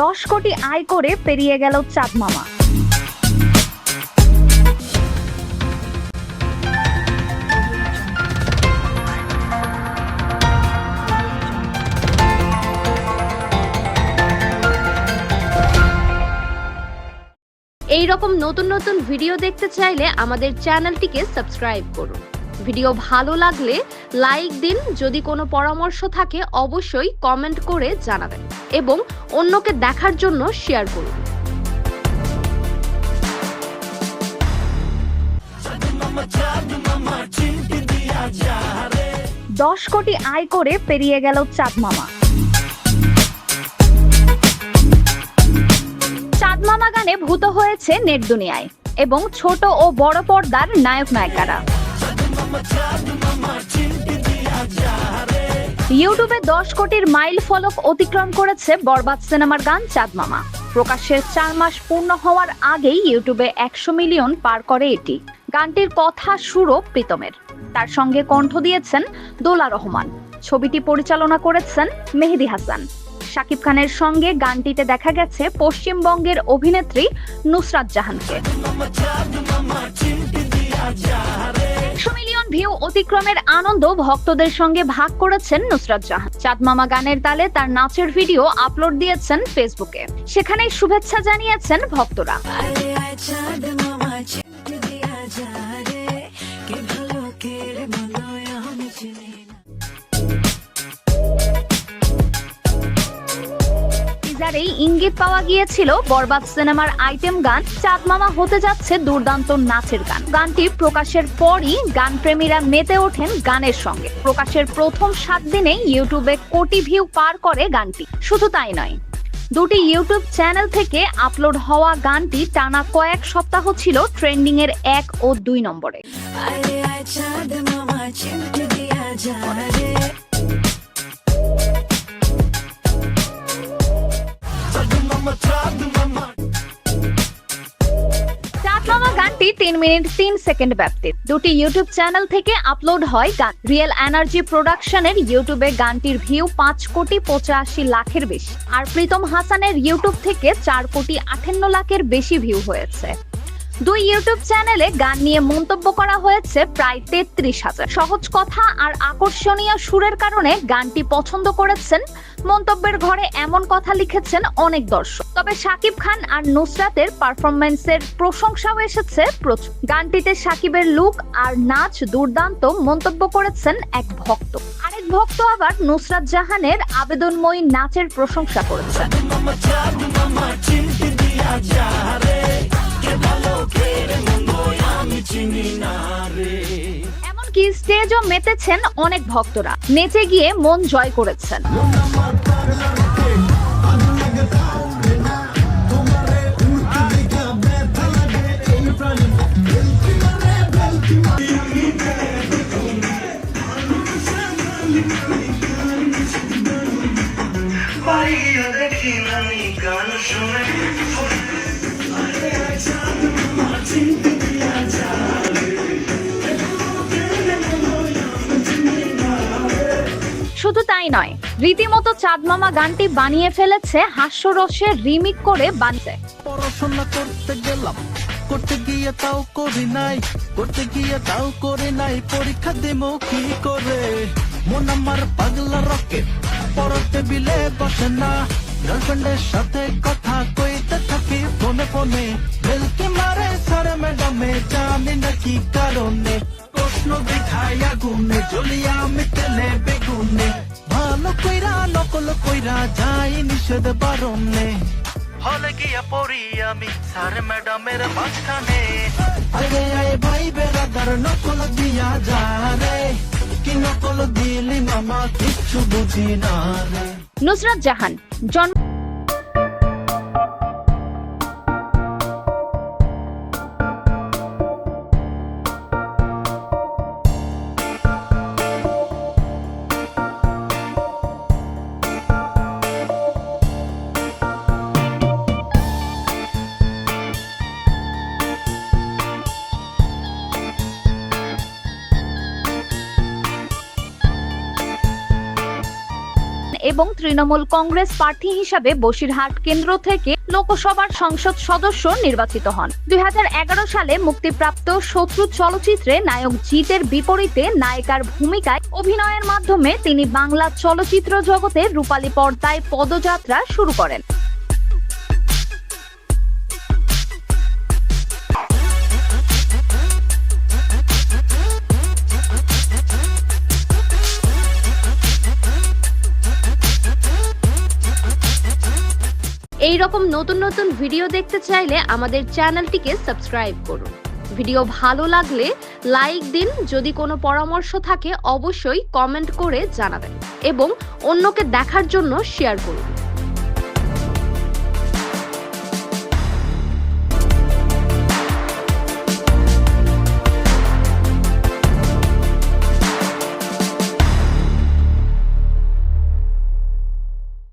দশ কোটি আয় করে পেরিয়ে গেল চাঁদ মামা। এই রকম নতুন নতুন ভিডিও দেখতে চাইলে আমাদের চ্যানেলটিকে সাবস্ক্রাইব করুন। ভিডিও ভালো লাগলে লাইক দিন। যদি কোনো পরামর্শ থাকে, অবশ্যই কমেন্ট করে জানাবেন এবং অন্যকে দেখার জন্য শেয়ার করুন। দশ কোটি আয় করে পেরিয়ে গেল চাঁদ মামা। চাঁদ মামা গানে ভূত হয়েছে নেট দুনিয়ায় এবং ছোট ও বড় পর্দার নায়ক নায়িকারা ইউটিউবে দশ কোটির মাইল ফলক অতিক্রম করেছে বরবাদ সিনেমার গান চাঁদ মামা। প্রকাশের চার মাস পূর্ণ হওয়ার আগেই ইউটিউবে একশো মিলিয়ন পার করে এটি। গানটির কথা সুরও প্রীতমের। তার সঙ্গে কণ্ঠ দিয়েছেন দোলা রহমান। ছবিটি পরিচালনা করেছেন মেহেদি হাসান। শাকিব খানের সঙ্গে গানটিতে দেখা গেছে পশ্চিমবঙ্গের অভিনেত্রী নুসরাত জাহানকে। ভিউ অতিক্রমের আনন্দ ভক্তদের সঙ্গে ভাগ করেছেন নুসরাত জাহান। চাঁদ মামা গানের তালে তার নাচের ভিডিও আপলোড দিয়েছেন ফেসবুকে। সেখানে শুভেচ্ছা জানিয়েছেন ভক্তরা। টিজারেই ইঙ্গিত পাওয়া গিয়েছিল বরবাদ সিনেমার আইটেম গান চাঁদ মামা হতে যাচ্ছে দুর্দান্ত নাচের গান। গানটি প্রকাশের পরই গান প্রেমীরা মেতে ওঠেন গানের সঙ্গে। প্রকাশের প্রথম সাত দিনেই ইউটিউবে কোটি ভিউ পার করে গানটি। শুধু তাই নয়, দুটি ইউটিউব চ্যানেল থেকে আপলোড হওয়া গানটি টানা কয়েক সপ্তাহ ছিল ট্রেন্ডিং এর এক ও দুই নম্বরে। তিন মিনিট, তিন সেকেন্ড ব্যাপ্তি। দুটি ইউটিউব চ্যানেল থেকে আপলোড হয় গান। রিয়েল এনার্জি প্রোডাকশনের ইউটিউবে গানটির ভিউ পাঁচ কোটি পঁচাশি লাখের বেশি। আর প্রীতম হাসানের ইউটিউব থেকে চার কোটি আঠান্ন লাখের বেশি ভিউ হয়েছে। দুই ইউটিউব চ্যানেলে গান নিয়ে মন্তব্য করা হয়েছে প্রায় তেত্রিশ হাজার। সহজ কথা আর আকর্ষণীয় সুরের কারণে গানটি পছন্দ করেছেন। মন্তব্যের ঘরে এমন কথা লিখেছেন অনেক দর্শক। তবে শাকিব খান আর নুসরাতের পারফরমেন্সের প্রশংসাও এসেছে প্রচুর। গানটিতে শাকিবের লুক আর নাচ দুর্দান্ত মন্তব্য করেছেন এক ভক্ত। আরেক ভক্ত আবার নুসরাত জাহানের আবেদনময়ী নাচের প্রশংসা করেছেন। এমনকি স্টেজও মেতেছেন অনেক ভক্তরা। নেচে গিয়ে মন জয় করেছেন। পাইয়া দেখি নানি গান শুনে। তাই নয়। রীতিমতো চাঁদ মামা গানটি বানিয়ে ফেলেছে, হাস্যরসে রিমিক করে বানিয়েছে। পড়াশোনা করতে গেলাম, করতে গিয়ে তাও করি নাই, করতে গিয়ে তাও করে নাই, পরীক্ষা দেবো কি করে? মন আমার পাগলা রকেট, পড়ার টেবিলে বসে না। গার্লফ্রেন্ডের সাথে কথা কইতে থাকি, ফোনে ফোনে বেলকি মারে, স্যার ম্যাডামে জানি না কি কারণে, প্রশ্ন দেখাই আগুনে জ্বলিয়া আমি তেলে বেগুনে ভালো কইরা নকল কইরা যাই নিষেধ বারণে হলে গিয়া পড়ি আমি স্যার ম্যাডামের মাঝখানে আরে আয় ভাই বেড়াদার নকল দিয়া যা রে কি নকল দিলি মামা কিচ্ছু বুঝি না রে নুসরাত জাহান জন্ম এবং তৃণমূল কংগ্রেস প্রার্থী হিসাবে বসিরহাট কেন্দ্র থেকে লোকসভার সংসদ সদস্য নির্বাচিত হন। দুই হাজার এগারো সালে মুক্তিপ্রাপ্ত শত্রু চলচ্চিত্রে নায়ক জিতের বিপরীতে নায়িকার ভূমিকায় অভিনয়ের মাধ্যমে তিনি বাংলা চলচ্চিত্র জগতে রূপালী পর্দায় পদযাত্রা শুরু করেন। এই রকম নতুন নতুন ভিডিও দেখতে চাইলে আমাদের চ্যানেলটিকে সাবস্ক্রাইব করুন। ভিডিও ভালো লাগলে লাইক দিন, যদি কোনো পরামর্শ থাকে অবশ্যই কমেন্ট করে জানাবেন এবং অন্যকে দেখার জন্য শেয়ার করুন।